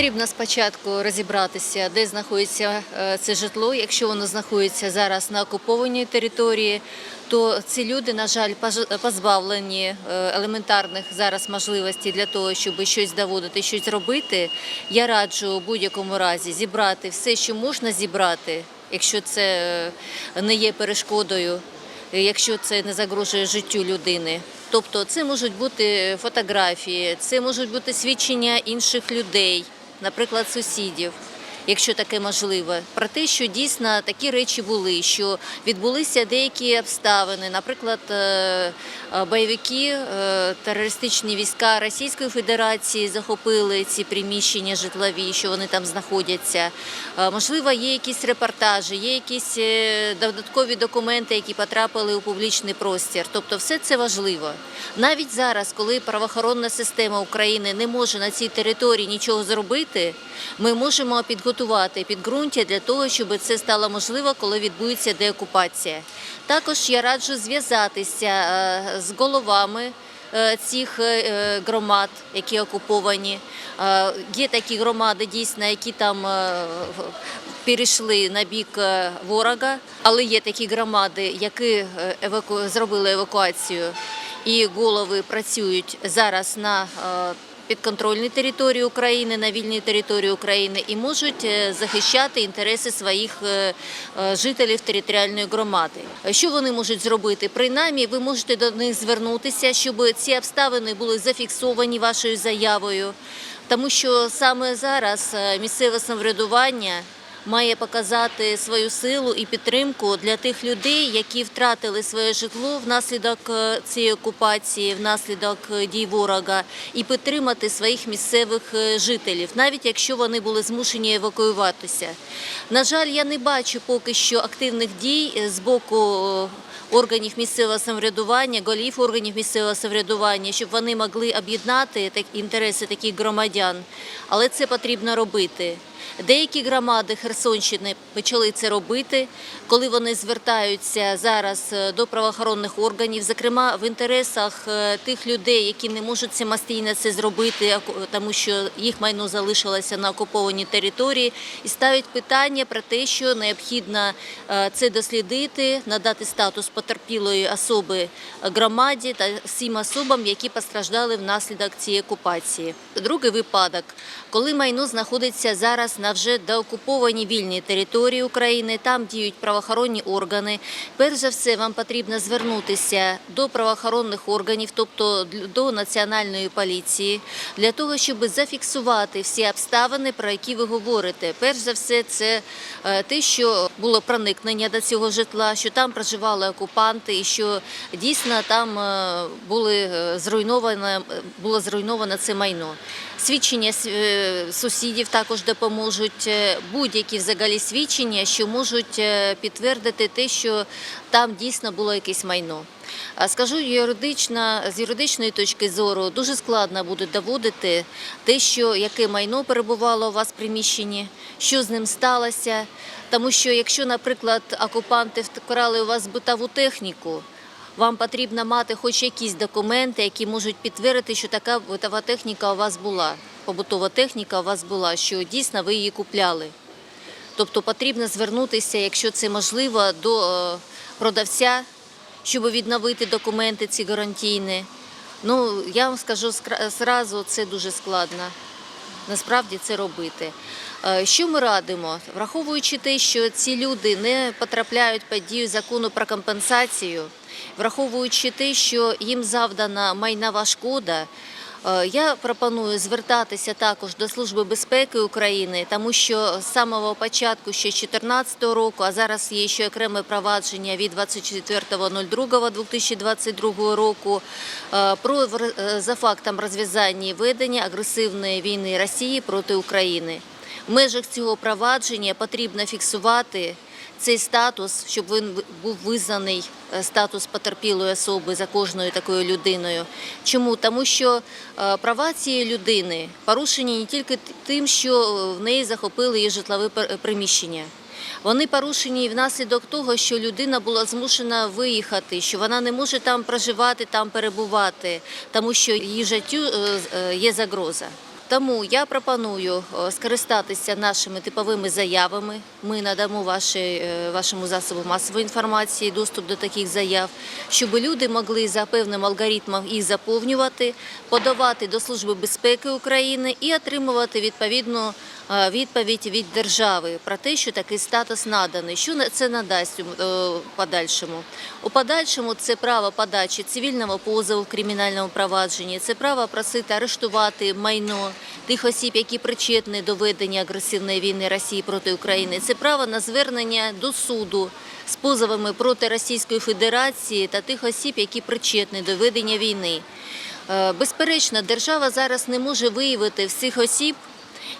Потрібно спочатку розібратися, де знаходиться е, це житло. Якщо воно знаходиться зараз на окупованій території, то ці люди, на жаль, позбавлені е, елементарних зараз можливостей для того, щоб щось доводити, щось робити. Я раджу у будь-якому разі зібрати все, що можна зібрати, якщо це е, не є перешкодою якщо це не загрожує життю людини. Тобто це можуть бути фотографії, це можуть бути свідчення інших людей, наприклад, сусідів. Якщо таке можливо, про те, що дійсно такі речі були, що відбулися деякі обставини, наприклад, е, е, бойовики, е, терористичні війська Російської Федерації захопили ці приміщення житлові, що вони там знаходяться. Можливо, є якісь репортажі, є якісь додаткові документи, які потрапили у публічний простір. Тобто, все це важливо. Навіть зараз, коли правоохоронна система України не може на цій території нічого зробити, ми можемо підготувати підґрунтя для того, щоб це стало можливо, коли відбудеться деокупація. Також я раджу зв'язатися е, з головами е, цих е, громад, які окуповані. Є такі громади, дійсно, які там перейшли на бік ворога, але є такі громади, які зробили евакуацію, і голови працюють зараз на підконтрольній території України, на вільній території України і можуть е, захищати інтереси своїх е, е, жителів територіальної громади. Що вони можуть зробити? Принаймні, ви можете до них звернутися, щоб ці обставини були зафіксовані вашою заявою, тому що саме зараз місцеве самоврядування має показати свою силу і підтримку для тих людей, які втратили своє житло внаслідок е, цієї окупації, внаслідок е, дій ворога, і підтримати своїх місцевих е, жителів, навіть якщо вони були змушені евакуюватися. На жаль, я не бачу поки що активних дій з боку. Органів місцевого самоврядування, голів органів місцевого самоврядування, щоб вони могли об'єднати інтереси таких громадян, але це потрібно робити. Деякі громади Херсонщини почали це робити, коли вони звертаються зараз е, до правоохоронних органів, зокрема в інтересах е, тих людей, які не можуть самостійно це зробити, тому що їх майно залишилося на окупованій території, і ставлять питання про те, що необхідно е, це дослідити, надати статус потерпілої особи громаді та всім особам, які постраждали внаслідок цієї окупації. Другий випадок, коли майно знаходиться зараз на вже деокупованій вільній території України, там діють правоохоронні органи. Перш за все, вам потрібно звернутися до правоохоронних органів, тобто до національної поліції, для того, щоб зафіксувати всі обставини, про які ви говорите. Перш за все, це е, те, що було проникнення до цього житла, що там проживали окупанти, і що дійсно там е, були е, зруйноване, було зруйноване це майно. Свідчення е, сусідів також допоможуть е, будь-які взагалі свідчення, що можуть е, підтвердити те, що там дійсно було якесь майно. Скажу юридично, з юридичної точки зору дуже складно буде доводити те, що яке майно перебувало у вас в приміщенні, що з ним сталося. Тому що якщо, наприклад, окупанти вкрали у вас битову техніку, вам потрібно мати хоч якісь документи, які можуть підтвердити, що така битова техніка у вас була, побутова техніка у вас була, що дійсно ви її купляли. Тобто потрібно звернутися, якщо це можливо, до е, продавця, щоб відновити документи ці гарантійні. Ну, я вам скажу зразу, це дуже складно. Насправді це робити. Е, Що ми радимо? Враховуючи те, що ці люди не потрапляють під дію закону про компенсацію, враховуючи те, що їм завдана майнова шкода, е, я пропоную звертатися також до Служби безпеки України, тому що з самого початку ще 2014 року, а зараз є ще окреме провадження від 24.02.2022 року е, про е, за фактом розв'язання ведення агресивної війни Росії проти України. В межах цього провадження потрібно фіксувати цей статус, щоб він був визнаний е, статус потерпілої особи за кожною такою людиною. Чому? Тому що е, права цієї людини порушені не тільки тим, що е, в неї захопили її житлове приміщення. Вони порушені внаслідок того, що людина була змушена виїхати, що вона не може там проживати, там перебувати, тому що її життю є загроза. Тому я пропоную е, скористатися нашими типовими заявами. Ми надамо ваші, е, вашому засобу масової інформації доступ до таких заяв, щоб люди могли за певним алгоритмом їх заповнювати, подавати до Служби безпеки України і отримувати відповідну відповідь від держави про те, що такий статус наданий. Що це надасть у е, подальшому? У подальшому це право подачі цивільного позову в кримінальному провадженні, це право просити арештувати майно тих осіб, які причетні до ведення агресивної війни Росії проти України. Це право на звернення до суду з позовами проти Російської Федерації та тих осіб, які причетні до ведення війни. Е, Безперечно, держава зараз не може виявити всіх осіб,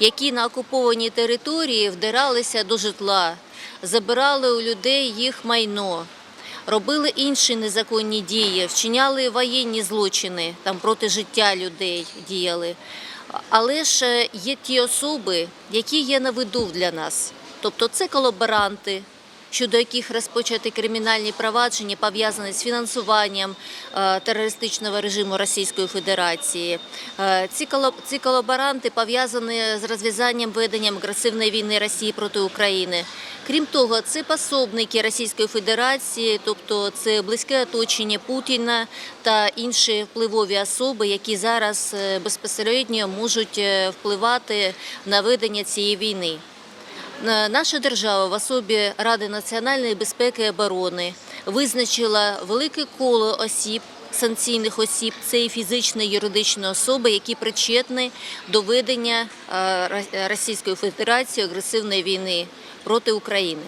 які на окупованій території вдиралися до житла, забирали у людей їх майно, робили інші незаконні дії, вчиняли воєнні злочини там проти життя людей діяли. Але ж є ті особи, які є на виду для нас. Тобто це колаборанти, щодо яких розпочаті кримінальні провадження пов'язані з фінансуванням е, терористичного режиму Російської Федерації. Е, Ці колаборанти пов'язані з розв'язанням веденням агресивної війни Росії проти України. Крім того, це пособники Російської Федерації, тобто це близьке оточення Путіна та інші впливові особи, які зараз е, безпосередньо можуть впливати на ведення цієї війни. Е, Наша держава в особі Ради національної безпеки і оборони визначила велике коло осіб, санкційних осіб, це і фізичні, і юридичні особи, які причетні до ведення е, Російської Федерації агресивної війни проти України.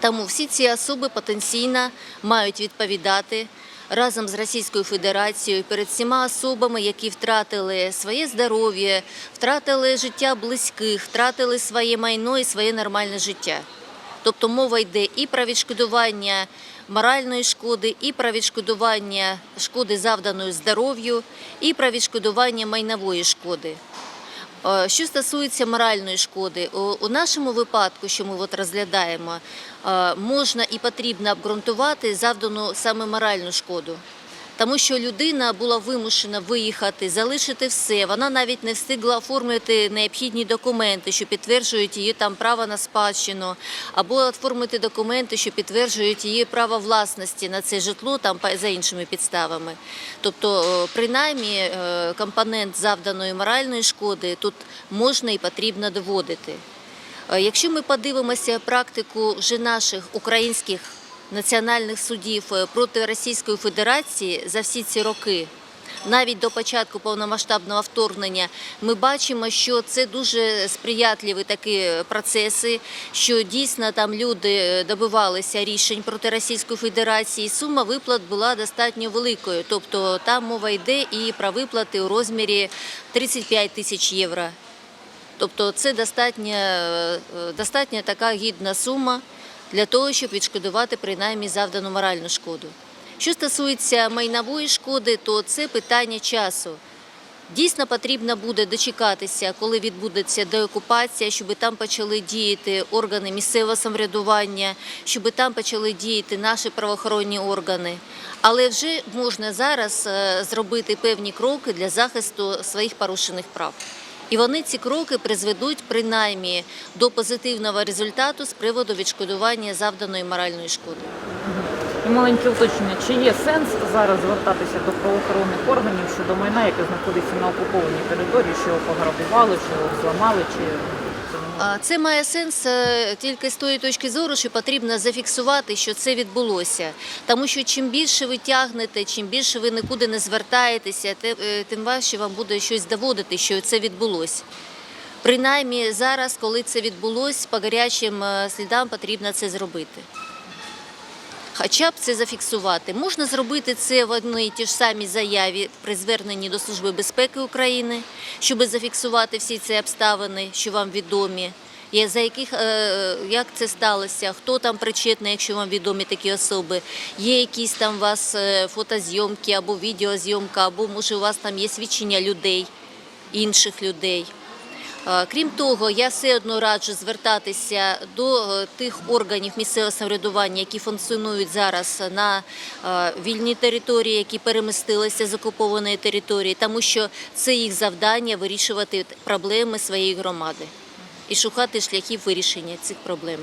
Тому всі ці особи потенційно мають відповідати разом з Російською Федерацією перед всіма особами, які втратили своє здоров'я, втратили життя близьких, втратили своє майно і своє нормальне життя. Тобто мова йде і про відшкодування моральної шкоди, і про відшкодування шкоди завданої здоров'ю, і про відшкодування майнової шкоди. Е, Що стосується моральної шкоди, у- нашому випадку, що ми от розглядаємо, е, можна і потрібно обґрунтувати завдану саме моральну шкоду. Тому що людина була вимушена виїхати, залишити все. Вона навіть не встигла оформити необхідні документи, що підтверджують її там право на спадщину, або оформити документи, що підтверджують її право власності на це житло там за іншими підставами. Тобто, е, принаймні, е, компонент завданої моральної шкоди тут можна і потрібно доводити. Е, Якщо ми подивимося практику вже наших українських національних судів е, проти Російської Федерації за всі ці роки, навіть до початку повномасштабного вторгнення, ми бачимо, що це дуже сприятливі такі процеси, що дійсно там люди е, добивалися рішень проти Російської Федерації. Сума виплат була достатньо великою. Тобто там мова йде і про виплати у розмірі 35 тисяч євро. Тобто це достатньо, е, достатньо така гідна сума для того, щоб відшкодувати принаймні завдану моральну шкоду. Що стосується майнової шкоди, то це питання часу. Дійсно потрібно буде дочекатися, коли відбудеться деокупація, щоб там почали діяти органи місцевого самоврядування, щоб там почали діяти наші правоохоронні органи. Але вже можна зараз е, зробити певні кроки для захисту своїх порушених прав. І вони ці кроки призведуть принаймні до позитивного результату з приводу відшкодування завданої моральної шкоди. І маленьке уточнення, чи є сенс зараз звертатися до правоохоронних органів щодо майна, яке знаходиться на окупованій території, що його пограбували, що його зламали, чи це має сенс е, тільки з тої точки зору, що потрібно зафіксувати, що це відбулося. Тому що чим більше ви тягнете, чим більше ви нікуди не звертаєтеся, е, тим важче вам буде щось доводити, що це відбулося. Принаймні зараз, коли це відбулося, по гарячим е, слідам потрібно це зробити. Хоча б це зафіксувати. Можна зробити це в одній ті ж самій заяві при зверненні до Служби безпеки України, щоб зафіксувати всі ці обставини, що вам відомі. За яких е, як це сталося, хто там причетний, якщо вам відомі такі особи, є якісь там у вас е, фотозйомки або відеозйомка, або може у вас там є свідчення людей, інших людей. Е, Крім того, я все одно раджу звертатися до е, тих органів місцевого самоврядування, які функціонують зараз на е, вільній території, які перемістилися з окупованої території, тому що це їх завдання вирішувати проблеми своєї громади і шукати шляхів вирішення цих проблем.